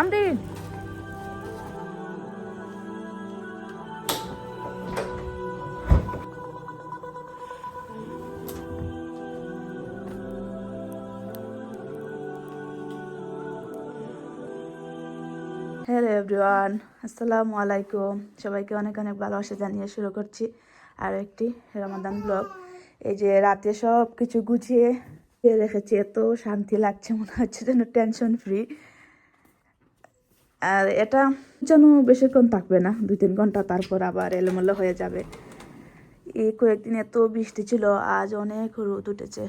Amrin hello everyone আসসালামু আলাইকুম সবাইকে অনেক অনেক ভালোবাসা জানিয়ে শুরু করছি। আর একটি রমাদান ব্লগ। এই যে রাতে সব কিছু গুছিয়ে রেখেছি, এত শান্তি লাগছে মনে হচ্ছে যেন টেনশন ফ্রি আর এটা যেন বেশিক্ষণ থাকবে না দুই তিন ঘণ্টা তারপর আবার এলোমেলো হয়ে যাবে। এই কয়েকদিন এত বৃষ্টি ছিল, আজ অনেক রোদ উঠেছে।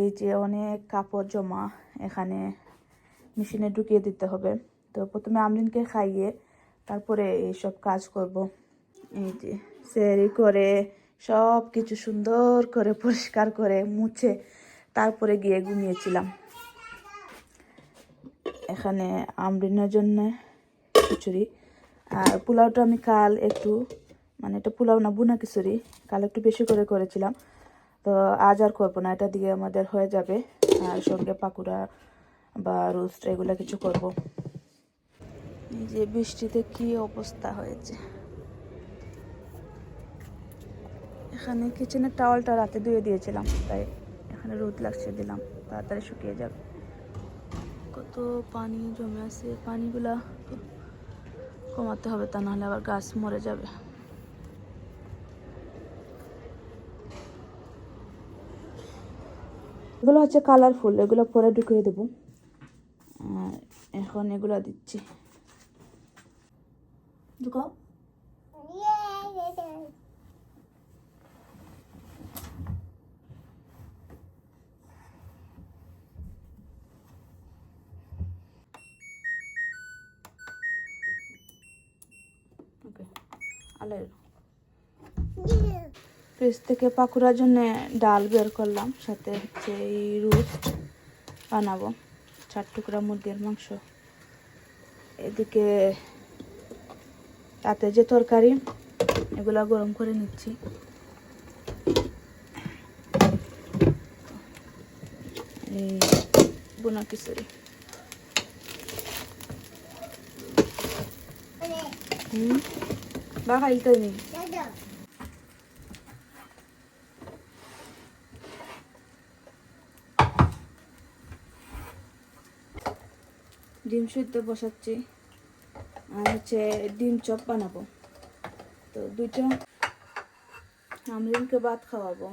এই যে অনেক কাপড় জমা এখানে মেশিনে ঢুকিয়ে দিতে হবে। তো প্রথমে আমরিনকে খাইয়ে তারপরে এইসব কাজ করব। এই যে সেরি করে সব কিছু সুন্দর করে, পরিষ্কার করে মুছে তারপরে গিয়ে ঘুমিয়েছিলাম। এখানে আমরিনের জন্য খিচুড়ি। আর পোলাওটা আমি কাল একটু মানে এটা পোলাও না, বুনা খিচুড়ি। কাল একটু বেশি করে করেছিলাম। তো আজ আর করব না, এটা দিয়ে আমাদের হয়ে যাবে। আর সঙ্গে পাকুড়া বা রোস্ট, এগুলো কিছু করব। এই যে বৃষ্টিতে কি অবস্থা হয়েছে। এখানে কিচেনের টাওয়ালটা রাতে ধুয়ে দিয়েছিলাম, তাই এখানে রোদ লাগছে, দিলাম। তাড়াতাড়ি শুকিয়ে যাবে কত পানি জমে আছে, পানিগুলা কমাতে হবে, তা নাহলে আবার গাছ মরে যাবে। এগুলো হচ্ছে কালারফুল এগুলো পরে ঢুকিয়ে দেবো। এখন এগুলো দিচ্ছি। ঢুকাও আলের ফ্রিজ থেকে পাকুড়ার জন্য ডাল বের করলাম, সাথে হচ্ছে এই রোস্ট বানাবো, চার টুকরা মুরগির মাংস। এদিকে তাতে যে তরকারি, এগুলা গরম করে নিচ্ছি। বোনা খিচুড়ি। হুম? বা খাইতে নেই। ডিম সিদ্ধ বসাচ্ছি। আর হচ্ছে ডিম চপ বানাবো। তো দুটো আমরিনকে ভাত খাওয়াবো।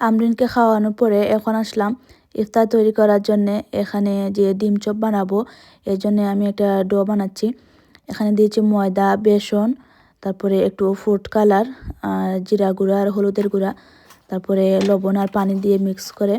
আমরিনকে খাওয়ানোর পরে এখন আসলাম ইফতার তৈরি করার জন্যে এখানে যে ডিম চপ বানাবো এই জন্যে আমি একটা ডো বানাচ্ছি। এখানে দিয়েছি ময়দা, বেসন, তারপরে একটু ফুড কালার আর জিরা গুঁড়া আর হলুদের গুঁড়া, তারপরে লবণ আর পানি দিয়ে মিক্স করে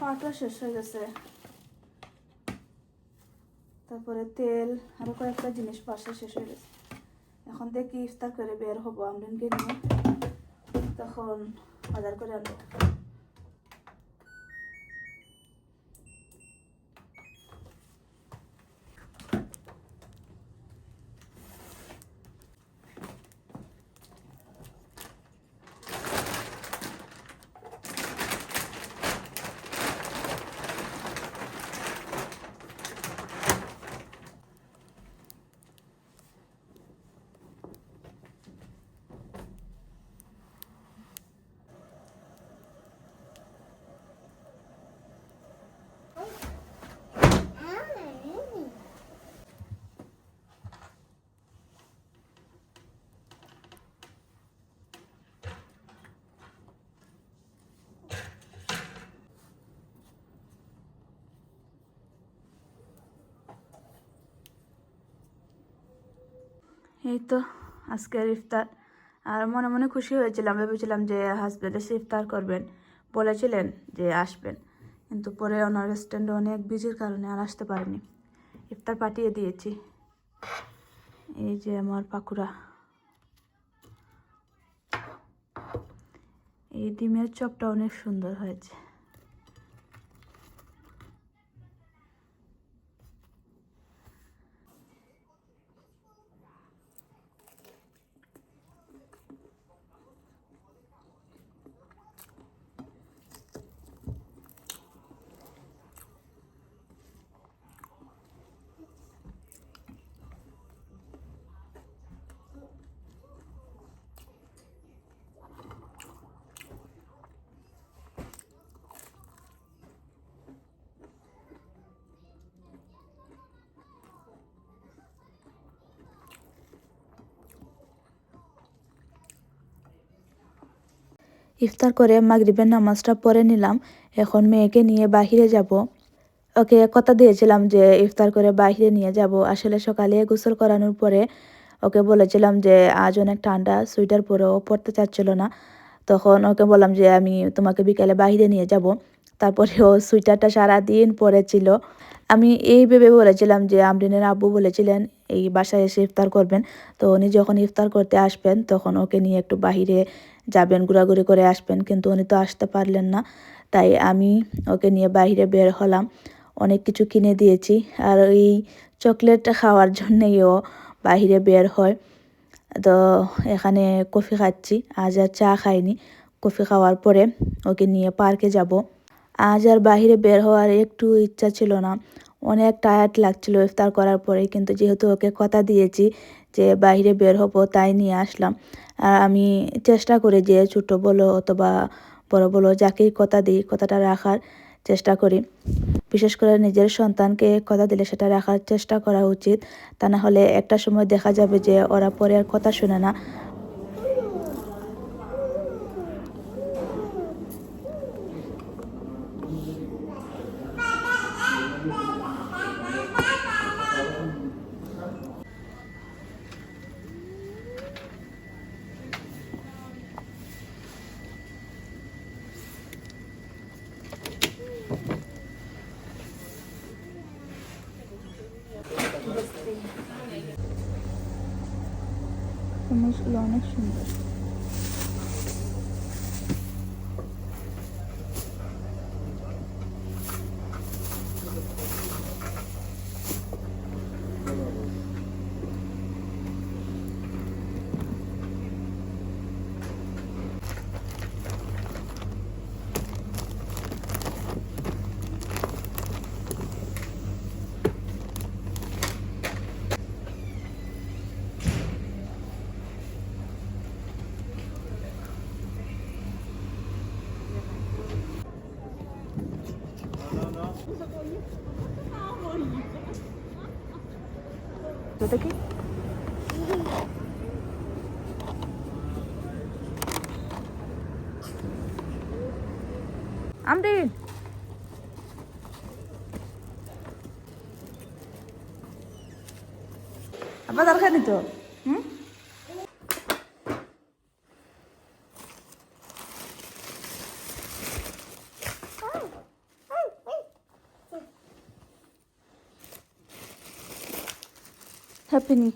পাটা শেষ হয়ে গেছে। তারপরে তেল আরও কয়েকটা জিনিস পাশে শেষ হয়ে গেছে। এখন দেখি ইফতার করে বের হব। আমরা নিয়ে তখন বাজার করে আনব। এই তো আজকের ইফতার। আর মনে মনে খুশি হয়েছিলাম, ভেবেছিলাম যে হাজব্যান্ড এসে ইফতার করবেন। বলেছিলেন যে আসবেন। কিন্তু পরে ওনার স্ট্যান্ডে অনেক বিজির কারণে আর আসতে পারেনি। ইফতার পাঠিয়ে দিয়েছি। এই যে আমার পাকুড়া। এই ডিমের চপটা অনেক সুন্দর হয়েছে। ইফতার করে মাগরিবের নামাজটা পড়ে নিলাম। এখন মেয়েকে নিয়ে বাহিরে যাব। ওকে কথা দিয়েছিলাম যে ইফতার করে বাহিরে নিয়ে যাব। আসলে সকালে গোসল করানোর পরে ওকে বলেছিলাম যে আজ অনেক ঠান্ডা, সোয়েটার পরেও পড়তে চাচ্ছিল না। তখন ওকে বললাম যে আমি তোমাকে বিকালে বাহিরে নিয়ে যাব। তারপরে ও সোয়েটারটা সারাদিন পরেছিল। আমি এই ভেবে বলেছিলাম যে আমরিনের আব্বু বলেছিলেন, এই বাসায় এসে ইফতার করবেন। তো উনি যখন ইফতার করতে আসবেন, তখন ওকে নিয়ে একটু বাহিরে যাবেন, ঘোরাঘুরি করে আসবেন, কিন্তু উনি তো আসতে পারলেন না। তাই আমি ওকে নিয়ে বাইরে বের হলাম। অনেক কিছু কিনে দিয়েছি। আর এই চকলেট খাওয়ার জন্যেই ও বাহিরে বের হয়। তো এখানে কফি খাচ্ছি। আজ আর চা খাইনি। কফি খাওয়ার পরে ওকে নিয়ে পার্কে যাব। আজ আর বাহিরে বের হওয়ার একটু ইচ্ছা ছিল না। অনেক টায়ার্ড লাগছিল ইফতার করার পরে, কিন্তু যেহেতু ওকে কথা দিয়েছি যে বাইরে বের হব, তাই নিয়ে আসলাম। আর আমি চেষ্টা করি যে ছোটো বলো অথবা বড় বলো যাকেই কথা দিই, কথাটা রাখার চেষ্টা করি। বিশেষ করে নিজের সন্তানকে কথা দিলে সেটা রাখার চেষ্টা করা উচিত। তা না হলে একটা সময় দেখা যাবে যে ওরা পরে আর কথা শুনে না। চামচগুলো অনেক সুন্দর তো দেখি। আমরিন। আবার দরকার তো? হুম? opening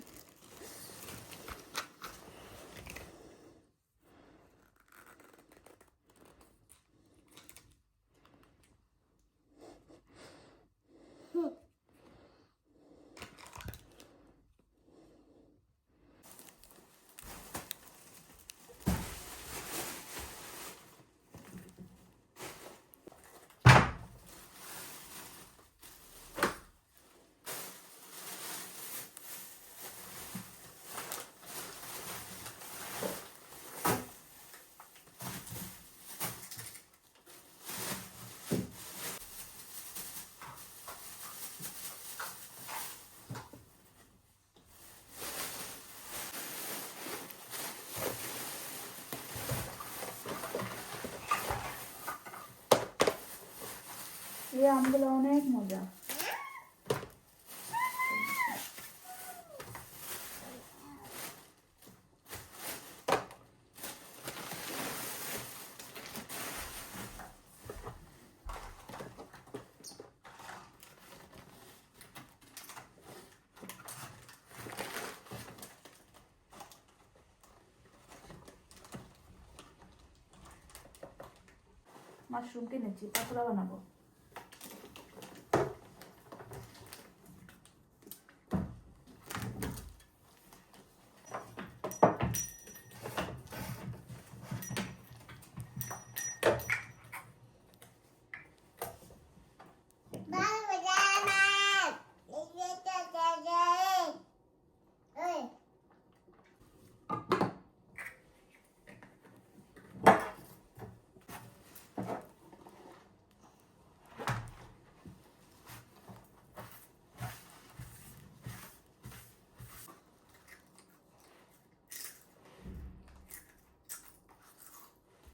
এই আমগুলো অনেক মজা। মাশরুম কিনেছি পাকোড়া বানাবো।